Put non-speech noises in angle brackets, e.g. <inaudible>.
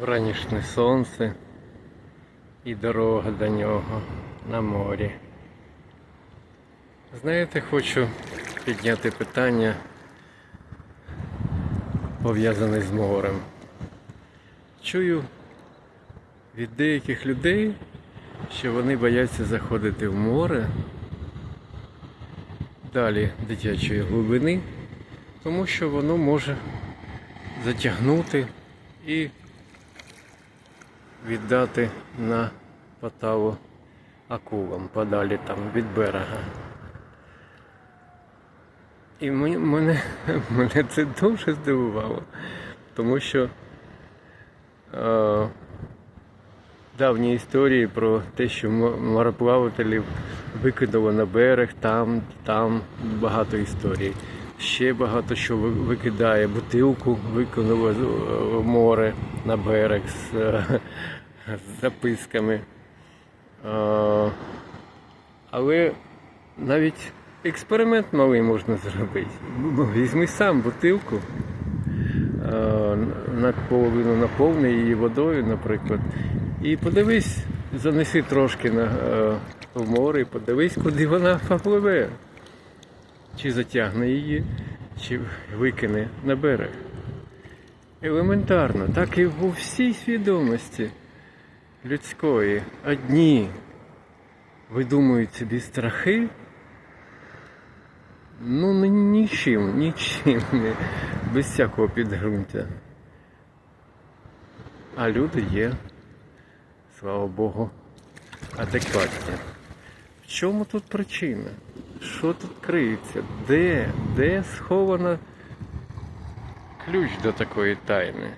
Вранішнє сонце і дорога до нього на морі. Знаєте, хочу підняти питання, пов'язане з морем. Чую від деяких людей, що вони бояться заходити в море далі дитячої глибини, тому що воно може затягнути і віддати на Потаву акулам подалі там від берега. І мене, <laughs> мене це дуже здивувало, тому що е, давні історії про те, що мореплавателів викинуло на берег, там, там багато історій. Ще багато що викидає, бутилку викинуло в море на берег з, е, з записками. Е, Але навіть експеримент малий можна зробити. Візьми сам бутилку, е, наполовину наповни її водою, наприклад, і подивись, занеси трошки на, е, в море і подивись, куди вона <laughs> попливе. Чи затягне її, чи викине на берег. Елементарно, так і у всій свідомості людської. Одні видумують собі страхи, ну нічим, нічим, без всякого підґрунтя. А люди є, слава Богу, адекватні. В чому тут причина? Що тут криється? Де? Де схована ключ до такої тайни?